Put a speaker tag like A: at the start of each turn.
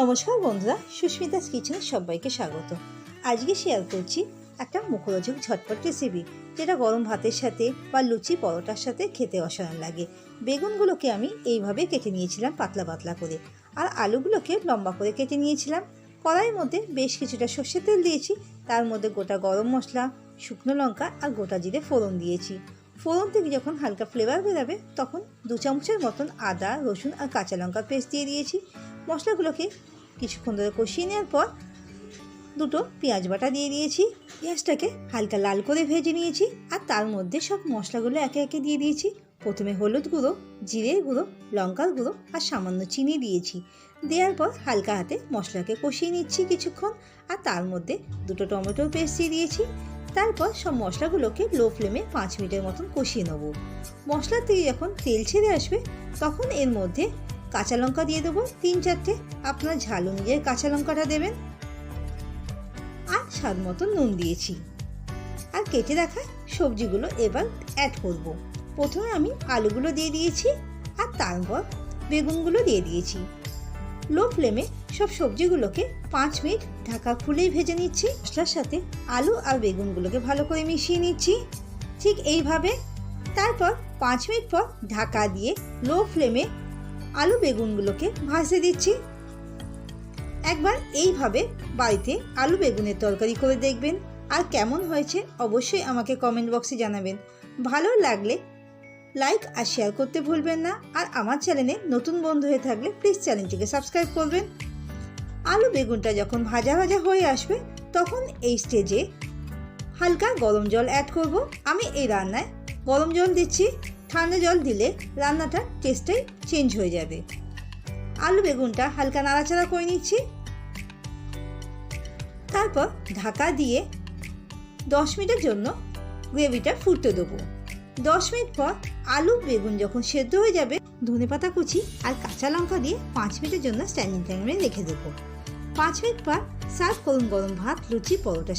A: নমস্কার বন্ধুরা, সুস্মিতাস কিচেনে সবাইকে স্বাগত। আজকে শেয়ার করছি একটা মুখরোচক ঝটপট রেসিপি যেটা গরম ভাতের সাথে বা লুচি পরোটার সাথে খেতে অসাধারণ লাগে। বেগুনগুলোকে আমি এইভাবে কেটে নিয়েছিলাম পাতলা পাতলা করে, আর আলুগুলোকে লম্বা করে কেটে নিয়েছিলাম। কড়াইয়ের মধ্যে বেশ কিছুটা সর্ষের তেল দিয়েছি, তার মধ্যে গোটা গরম মশলা, শুকনো লঙ্কা আর গোটা জিরে ফোড়ন দিয়েছি। ফোড়ন থেকে যখন হালকা ফ্লেভার বেরাবে, তখন দু চামচের মতন আদা, রসুন আর কাঁচা লঙ্কার পেস্ট দিয়ে দিয়েছি। মশলাগুলোকে কিছুক্ষণ ধরে কষিয়ে নেওয়ার পর দুটো পেঁয়াজ বাটা দিয়ে দিয়েছি। পেঁয়াজটাকে হালকা লাল করে ভেজে নিয়েছি আর তার মধ্যে সব মশলাগুলো একে একে দিয়ে দিয়েছি। প্রথমে হলুদ গুঁড়ো জিরের গুঁড়ো, লঙ্কার গুঁড়ো আর সামান্য চিনি দিয়েছি। দেওয়ার পর হালকা হাতে মশলাকে কষিয়ে নিচ্ছি কিছুক্ষণ আর তার মধ্যে দুটো টমেটোর পেস্ট দিয়ে দিয়েছি। তারপর সব মশলাগুলোকে লো ফ্লেমে পাঁচ মিনিটের মতন কষিয়ে নেব। মশলার থেকে যখন তেল ছেড়ে আসবে, তখন এর মধ্যে কাঁচা লঙ্কা দিয়ে দেবো তিন চারটে। আপনার ঝাল অনুযায়ী কাঁচা লঙ্কাটা দেবেন। আর স্বাদ মতো নুন দিয়েছি। আর কেটে রাখা সবজিগুলো এবার অ্যাড করব। প্রথমে আমি আলুগুলো দিয়ে দিয়েছি আর তারপর বেগুনগুলো দিয়ে দিয়েছি। লো ফ্লেমে সব সবজিগুলোকে পাঁচ মিনিট ঢাকা খুলেই ভেজে নিচ্ছি। মশলার সাথে আলু আর বেগুনগুলোকে ভালো করে মিশিয়ে নিচ্ছি। ঠিক এইভাবে। তারপর পাঁচ মিনিট পর ঢাকা দিয়ে লো ফ্লেমে আলু বেগুনগুলোকে ভাজতে দিচ্ছি। একবার এইভাবে বাড়িতে আলু বেগুনের তরকারি করে দেখবেন। আর কেমন হয়েছে অবশ্যই আমাকে কমেন্ট বক্সে জানাবেন। ভালো লাগলে লাইক আর শেয়ার করতে ভুলবেন না। আর আমার চ্যানেলে নতুন বন্ধু হয়ে থাকলে প্লিজ চ্যানেলটিকে সাবস্ক্রাইব করবেন। আলু বেগুনটা যখন ভাজা ভাজা হয়ে আসবে, তখন এই স্টেজে হালকা গরম জল অ্যাড করব। আমি এই রান্নায় গরম জল দিচ্ছি। ঠান্ডা জল দিলে রান্নাটার টেস্টটাই চেঞ্জ হয়ে যাবে। আলু বেগুনটা হালকা নাড়াচাড়া করে নিচ্ছি। তারপর ঢাকা দিয়ে দশ মিনিটের জন্য গ্রেভিটা ফুটতে দেবো। দশ মিনিট পর আলু, বেগুন যখন সেদ্ধ হয়ে যাবে, ধনে পাতা কুচি আর কাঁচা লঙ্কা দিয়ে পাঁচ মিনিটের জন্য স্ট্যান্ডিং টাইমে রেখে দেবো। পাঁচ মিনিট পর সার্ভ করুন গরম ভাত, লুচি, পরোটার সাথে।